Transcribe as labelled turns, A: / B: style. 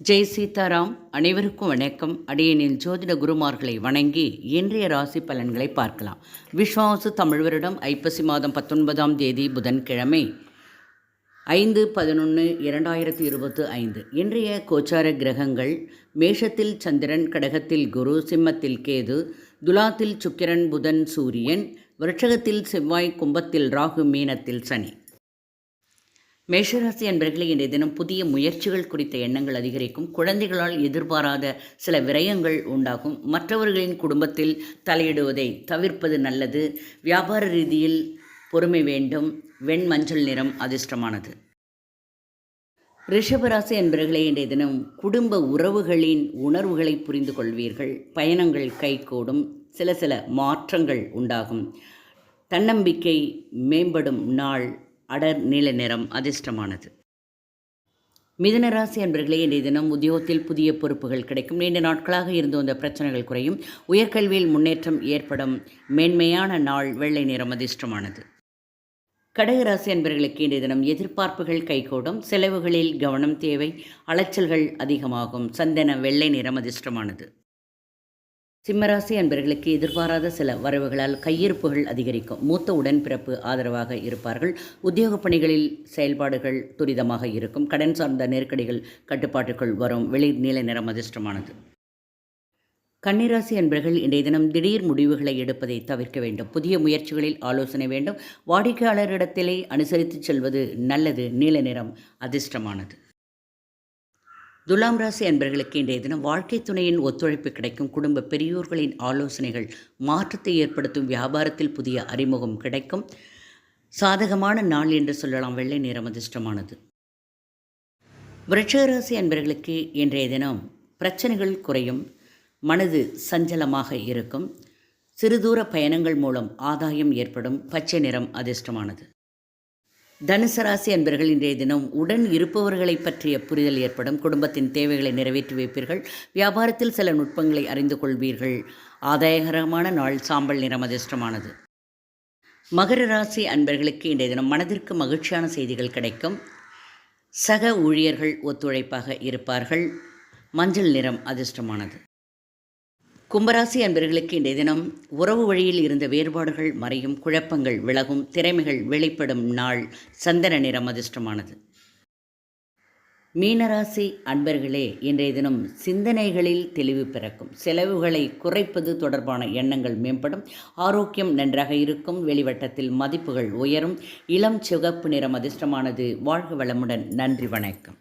A: ஜெய் சீதாராம் அனைவருக்கும் வணக்கம். அடியனில் ஜோதிட குருமார்களை வணங்கி இன்றைய ராசி பலன்களை பார்க்கலாம். விஸ்வாசு தமிழ் வருடம் ஐப்பசி மாதம் பத்தொன்பதாம் தேதி புதன்கிழமை ஐந்து பதினொன்று இரண்டாயிரத்தி இருபத்து ஐந்து. இன்றைய கோச்சார கிரகங்கள் மேஷத்தில் சந்திரன் கடகத்தில் குரு சிம்மத்தில் கேது துலாத்தில் சுக்கிரன் புதன் சூரியன் விருட்சகத்தில் செவ்வாய் கும்பத்தில் ராகு மீனத்தில் சனி. மேஷராசி அன்பர்களே இன்றைய தினம் புதிய முயற்சிகள் குறித்த எண்ணங்கள் அதிகரிக்கும். குழந்தைகளால் எதிர்பாராத சில விரயங்கள் உண்டாகும். மற்றவர்களின் குடும்பத்தில் தலையிடுவதை தவிர்ப்பது நல்லது. வியாபார ரீதியில் பொறுமை வேண்டும். வெண் மஞ்சள் நிறம் அதிர்ஷ்டமானது. ரிஷபராசி என்பர்களே இன்றைய தினம் குடும்ப உறவுகளின் உணர்வுகளை புரிந்து கொள்வீர்கள். பயணங்கள் கைகூடும். சில சில மாற்றங்கள் உண்டாகும். தன்னம்பிக்கை மேம்படும் நாள் அடர் நீல நிறம் அதிர்ஷ்டமானது. மிதனராசி அன்பர்களே இன்றைய தினம் உத்தியோகத்தில் புதிய பொறுப்புகள் கிடைக்கும். நீண்ட நாட்களாக இருந்து வந்த பிரச்சனைகள் குறையும். உயர்கல்வியில் முன்னேற்றம் ஏற்படும். மேன்மையான நாள் வெள்ளை நிறம் அதிர்ஷ்டமானது. கடகராசி அன்பர்களுக்கு இன்றைய தினம் எதிர்பார்ப்புகள் கைகூடும். செலவுகளில் கவனம் தேவை. அலைச்சல்கள் அதிகமாகும். சந்தன வெள்ளை நிறம் அதிர்ஷ்டமானது. சிம்மராசி அன்பர்களுக்கு எதிர்பாராத சில வரவுகளால் கையிருப்புகள் அதிகரிக்கும். மூத்த உடன்பிறப்பு ஆதரவாக இருப்பார்கள். உத்தியோகப் பணிகளில் செயல்பாடுகள் துரிதமாக இருக்கும். கடன் சார்ந்த நெருக்கடிகள் கட்டுப்பாட்டுக்குள் வரும். வெளிர் நீல நிறம் அதிர்ஷ்டமானது. கன்னிராசி அன்பர்கள் இன்றைய தினம் திடீர் முடிவுகளை எடுப்பதை தவிர்க்க வேண்டும். புதிய முயற்சிகளில் ஆலோசனை வேண்டும். வாடிக்கையாளரிடத்திலே அனுசரித்து செல்வது நல்லது. நீல நிறம் அதிர்ஷ்டமானது. துலாம் ராசி அன்பர்களுக்கு இன்றைய தினம் வாழ்க்கை துணையின் ஒத்துழைப்பு கிடைக்கும். குடும்ப பெரியோர்களின் ஆலோசனைகள் மாற்றத்தை ஏற்படுத்தும். வியாபாரத்தில் புதிய அறிமுகம் கிடைக்கும். சாதகமான நாள் என்று சொல்லலாம். வெள்ளை நிறம் அதிர்ஷ்டமானது. விருட்சகராசி அன்பர்களுக்கு இன்றைய தினம் பிரச்சனைகள் குறையும். மனது சஞ்சலமாக இருக்கும். சிறுதூர பயணங்கள் மூலம் ஆதாயம் ஏற்படும். பச்சை நிறம் அதிர்ஷ்டமானது. தனுசு ராசி அன்பர்கள் இன்றைய தினம் உடன் இருப்பவர்களை பற்றிய புரிதல் ஏற்படும். குடும்பத்தின் தேவைகளை நிறைவேற்றி வைப்பீர்கள். வியாபாரத்தில் சில நுட்பங்களை அறிந்து கொள்வீர்கள். ஆதாயகரமான நாள் சாம்பல் நிறம் அதிர்ஷ்டமானது மகர ராசி அன்பர்களுக்கு இன்றைய தினம் மனதிற்கு மகிழ்ச்சியான செய்திகள் கிடைக்கும். சக ஊழியர்கள் ஒத்துழைப்பாக இருப்பார்கள். மஞ்சள் நிறம் அதிர்ஷ்டமானது. கும்பராசி அன்பர்களுக்கு இன்றைய தினம் உறவு வழியில் இருந்த வேறுபாடுகள் மறையும் குழப்பங்கள் விலகும் திறமைகள் வெளிப்படும் நாள் சந்தன நிறம் அதிர்ஷ்டமானது. மீனராசி அன்பர்களே இன்றைய தினம் சிந்தனைகளில் தெளிவு பிறக்கும். செலவுகளை குறைப்பது தொடர்பான எண்ணங்கள் மேம்படும். ஆரோக்கியம் நன்றாக இருக்கும். வெளிவட்டத்தில் மதிப்புகள் உயரும். இளம் சிவப்பு நிறம் அதிர்ஷ்டமானது. வாழ்க வளமுடன். நன்றி வணக்கம்.